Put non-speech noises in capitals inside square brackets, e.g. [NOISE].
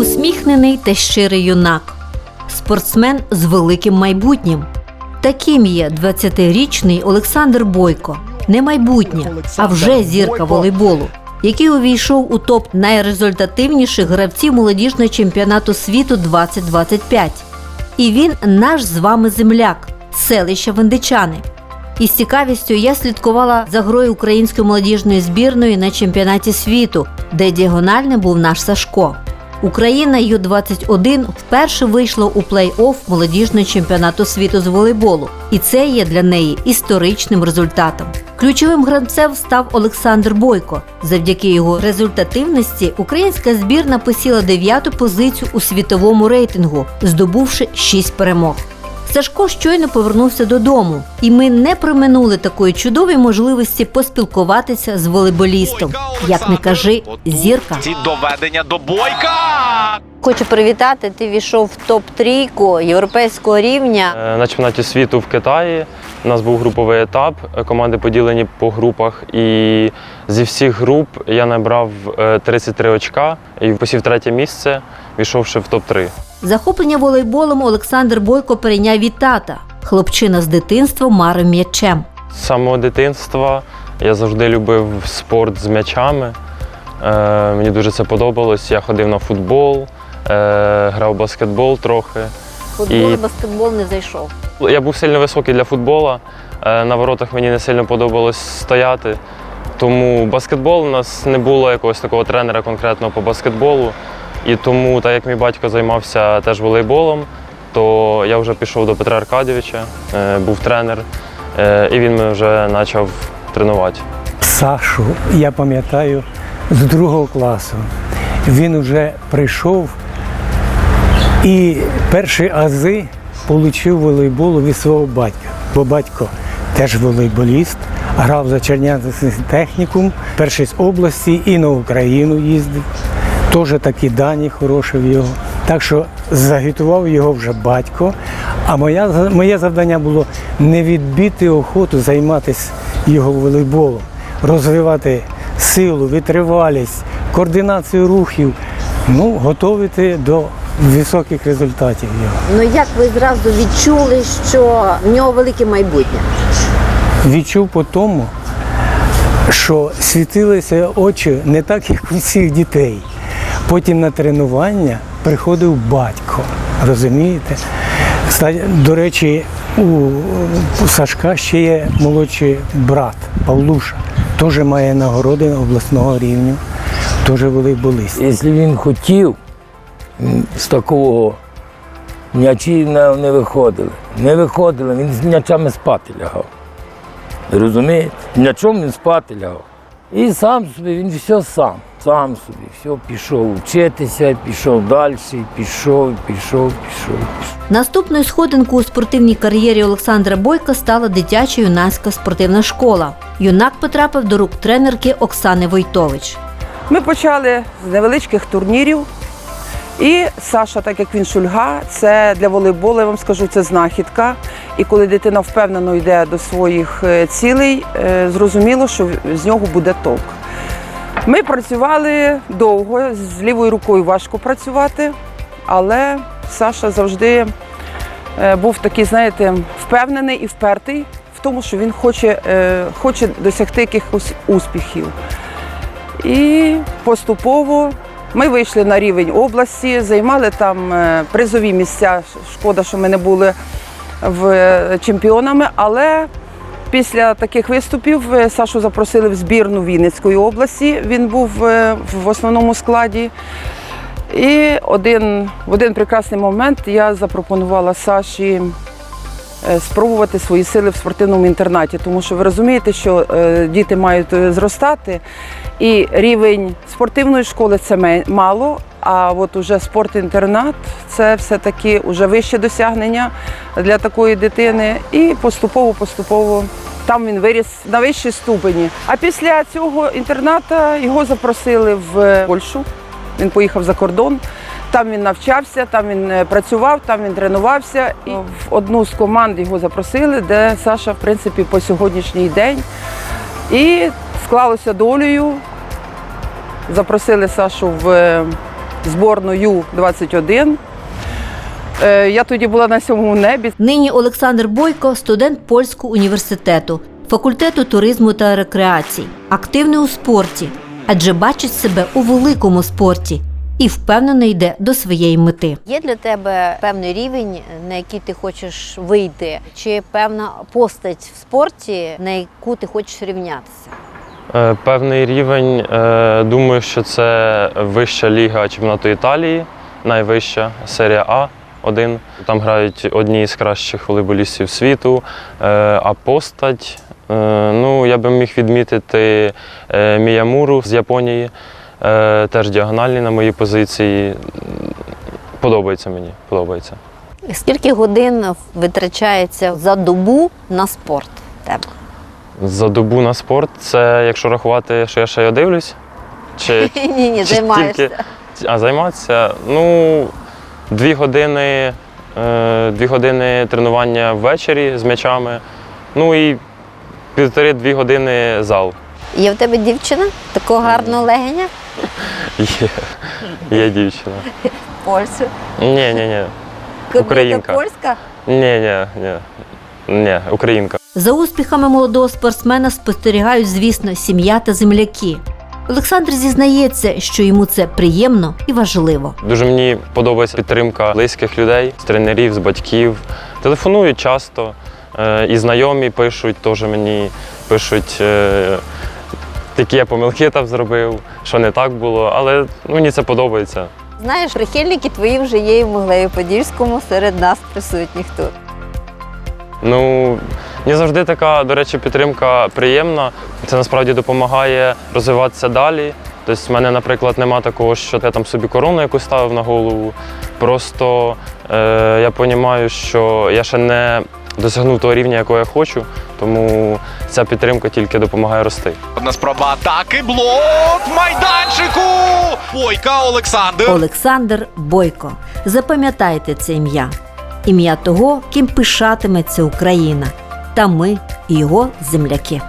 усміхнений та щирий юнак, спортсмен з великим майбутнім. Таким є 20-річний Олександр Бойко. Не майбутнє, а вже зірка волейболу, який увійшов у топ найрезультативніших гравців молодіжного чемпіонату світу 2025. І він наш з вами земляк, з селища Вендичани. Із цікавістю я слідкувала за грою української молодіжної збірної на чемпіонаті світу, де діагональним був наш Сашко. Україна Ю-21 вперше вийшла у плей-офф молодіжного чемпіонату світу з волейболу, і це є для неї історичним результатом. Ключовим гравцем став Олександр Бойко. Завдяки його результативності українська збірна посіла дев'яту позицію у світовому рейтингу, здобувши шість перемог. Сашко щойно повернувся додому, і ми не проминули такої чудової можливості поспілкуватися з волейболістом. Як не кажи, зірка. Ці доведення до бойка. Хочу привітати. Ти війшов в топ трійку європейського рівня. Е, На чемпіонаті світу в Китаї у нас був груповий етап. Е, Команди поділені по групах. І зі всіх груп я набрав е, 33 очка і посів третє місце, війшовши в топ-3. Захоплення волейболом Олександр Бойко перейняв від тата. Хлопчина з дитинства марив м'ячем. З самого дитинства я завжди любив спорт з м'ячами. Е, Мені дуже це подобалось. Я ходив на футбол, е, грав в баскетбол трохи. Футбол І- баскетбол не зайшов. Я був сильно високий для футбола. е, На воротах мені не сильно подобалось стояти. Тому баскетбол у нас не було якогось такого тренера конкретно по баскетболу. І тому, так як мій батько займався теж волейболом, то я вже пішов до Петра Аркадійовича, е, був тренер, е, і він мене вже почав тренувати. Сашу, я пам'ятаю, з другого класу. Він вже прийшов і перші ази отримав волейболу від свого батька. Бо батько теж волейболіст, грав за Чернявський технікум, перший з області і на Україну їздив. Теж такі дані хороші в його. Так що загітував його вже батько. А моя, моє завдання було не відбити охоту займатися його волейболом, розвивати силу, витривалість, координацію рухів, ну, готувати до високих результатів його. Ну як ви зразу відчули, що в нього велике майбутнє? Відчув по тому, що світилися очі не так, як у всіх дітей. Потім на тренування приходив батько, розумієте? До речі, у Сашка ще є молодший брат Павлуша, теж має нагороди обласного рівня, теж волейболіст. Якщо він хотів з такого м'ячі не виходили. Не виходили, він з м'ячами спати лягав. Розумієте? М'ячом він спати лягав. І сам собі, він все сам, сам собі, все пішов вчитися, пішов далі, пішов, пішов, пішов. Наступною сходинкою у спортивній кар'єрі Олександра Бойка стала дитяча юнацька спортивна школа. Юнак потрапив до рук тренерки Оксани Войтович. Ми почали з невеличких турнірів. І Саша, так як він шульга, це для волейболу, я вам скажу, це знахідка. І коли дитина впевнено йде до своїх е, цілей, е, зрозуміло, що з нього буде толк. Ми працювали довго, з лівою рукою важко працювати, але Саша завжди е, був такий, знаєте, впевнений і впертий в тому, що він хоче, е, хоче досягти якихось успіхів. І поступово ми вийшли на рівень області, займали там е, призові місця. Шкода, що ми не були в чемпіонами, але після таких виступів е, Сашу запросили в збірну Вінницької області. Він був е, в основному складі. І один, в один прекрасний момент я запропонувала Саші е, спробувати свої сили в спортивному інтернаті, тому що ви розумієте, що діти мають зростати, і рівень спортивної школи це мало. А от уже спорт-інтернат це все-таки вже вище досягнення для такої дитини. І поступово-поступово там він виріс на вищій ступені. А після цього інтерната його запросили в Польщу. Він поїхав за кордон. Там він навчався, там він е, працював, там він тренувався. І в одну з команд його запросили, де Саша, в принципі, по сьогоднішній день. І склалося долею. Запросили Сашу в е, зборну Ю-21. Е, Я тоді була на сьомому небі. Нині Олександр Бойко студент польського університету, факультету туризму та рекреацій, активний у спорті, адже бачить себе у великому спорті і впевнено йде до своєї мети. Є для тебе певний рівень, на який ти хочеш вийти, чи певна постать в спорті, на яку ти хочеш рівнятися? Е, Певний рівень, е, думаю, що це вища ліга чемпіонату Італії, найвища серія А. Один там грають одні з кращих волейболістів світу. Е, А постать, ну я би міг відмітити Міямуру з Японії, теж діагональний на моїй позиції. Подобається мені, подобається. Скільки годин витрачається за добу на спорт тебе? За добу на спорт це якщо рахувати, що я ще й дивлюсь. Чи, [LAUGHS] Ні, ні, чи займаєшся. тільки- А займатися? Ну, дві години, е, дві години тренування ввечері з м'ячами, ну і півтори-дві години зал. Є в тебе дівчина такого гарного легеня? [LAUGHS] Є, є дівчина. Польщу. Ні, ні, ні. Українка. польська? Ні, ні, ні. Ні, українка. За успіхами молодого спортсмена спостерігають, звісно, сім'я та земляки. Олександр зізнається, що йому це приємно і важливо. Дуже мені подобається підтримка близьких людей, з тренерів, з батьків. Телефонують часто, е, і знайомі пишуть, теж мені пишуть, е, які я помилки там зробив, що не так було, але ну, мені це подобається. Знаєш, прихильники твої вже є і в Могилеві Подільському серед нас присутніх тут. Ну, мені завжди така, до речі, підтримка приємна. Це насправді допомагає розвиватися далі. Тобто, в мене, наприклад, нема такого, що я там собі корону якусь ставив на голову. Просто е, я розумію, що я ще не досягнув того рівня, якого я хочу, тому ця підтримка тільки допомагає рости. Одна спроба атаки. Блок майданчику. Бойка Олександр. Олександр Бойко. Запам'ятайте це ім'я. Ім'я того, ким пишатиметься Україна. Та ми його земляки.